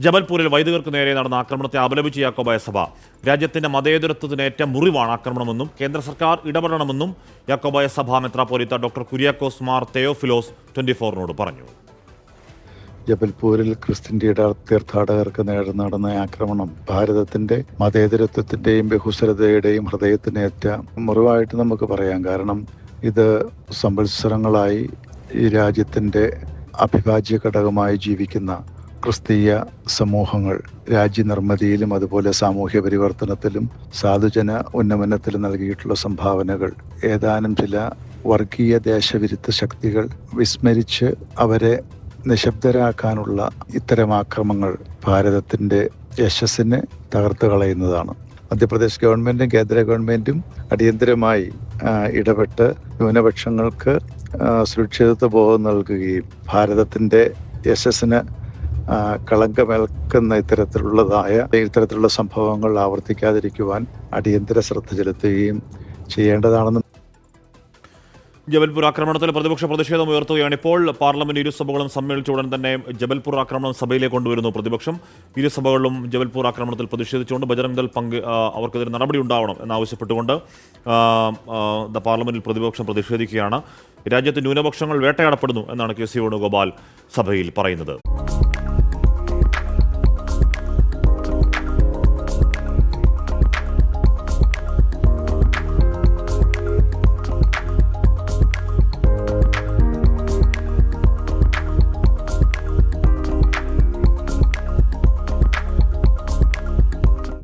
ജബൽപൂരിൽ വൈദികർക്ക് നേരെ നടന്ന ആക്രമണത്തെ അപലപിച്ച് യാക്കോബായ സഭ. രാജ്യത്തിന്റെ മതേതരത്വത്തിനേറ്റ മുറിവാണ് ആക്രമണമെന്നും കേന്ദ്ര സർക്കാർ ഇടപെടണമെന്നും യാക്കോബായ സഭ മെത്രാപോലിത്ത ഡോക്ടർ കുര്യാക്കോസ് മാർ തെയോഫിലോസ് ട്വന്റി ഫോറിനോട് പറഞ്ഞു. ജബൽപൂരിൽ ക്രിസ്ത്യൻ തീർത്ഥാ- തീർത്ഥാടകർക്ക് നേരെ നടന്ന ആക്രമണം ഭാരതത്തിന്റെ മതേതരത്വത്തിന്റെയും ബഹുസ്വരതയുടെയും ഹൃദയത്തിനേറ്റ മുറിവായിട്ട് നമുക്ക് പറയാം. കാരണം ഇത് സംവത്സരങ്ങളായി ഈ രാജ്യത്തിന്റെ അഭിഭാജ്യ ഘടകമായി ജീവിക്കുന്ന ക്രിസ്തീയ സമൂഹങ്ങൾ രാജ്യനിർമ്മിതിയിലും അതുപോലെ സാമൂഹ്യ പരിവർത്തനത്തിലും സാധുജന ഉന്നമനത്തിലും നൽകിയിട്ടുള്ള സംഭാവനകൾ ഏതാനും ചില വർഗീയ ദേശവിരുദ്ധ ശക്തികൾ വിസ്മരിച്ച് അവരെ നിശബ്ദരാക്കാനുള്ള ഇത്തരം ആക്രമങ്ങൾ ഭാരതത്തിന്റെ യശസ്സിനെ തകർത്ത് കളയുന്നതാണ്. മധ്യപ്രദേശ് ഗവൺമെന്റും കേന്ദ്ര ഗവൺമെന്റും അടിയന്തരമായി ഇടപെട്ട് ന്യൂനപക്ഷങ്ങൾക്ക് സുരക്ഷിതത്വ ബോധം നൽകുകയും ഭാരതത്തിന്റെ യശസ്സിന് കളങ്കമേൽക്കുന്ന ഇത്തരത്തിലുള്ളതായ ഇത്തരത്തിലുള്ള സംഭവങ്ങൾ ആവർത്തിക്കാതിരിക്കുവാൻ അടിയന്തര ശ്രദ്ധ ചെലുത്തുകയും ചെയ്യേണ്ടതാണെന്ന് ജബൽപൂർ ആക്രമണത്തിൽ പ്രതിപക്ഷ പ്രതിഷേധം ഉയർത്തുകയാണ് ഇപ്പോൾ. പാർലമെന്റ് ഇരുസഭകളും സമ്മേളിച്ച ഉടൻ തന്നെ ജബൽപൂർ ആക്രമണം സഭയിലേക്ക് കൊണ്ടുവരുന്നു പ്രതിപക്ഷം. ഇരുസഭകളിലും ജബൽപൂർ ആക്രമണത്തിൽ പ്രതിഷേധിച്ചുകൊണ്ട് ബജറംഗ് ദൾ പങ്ക് അവർക്കെതിരെ നടപടി ഉണ്ടാവണം എന്നാവശ്യപ്പെട്ടുകൊണ്ട് പാർലമെന്റിൽ പ്രതിപക്ഷം പ്രതിഷേധിക്കുകയാണ്. രാജ്യത്ത് ന്യൂനപക്ഷങ്ങൾ വേട്ടയാടപ്പെടുന്നു എന്നാണ് കെ സി വേണുഗോപാൽ സഭയിൽ പറയുന്നത്.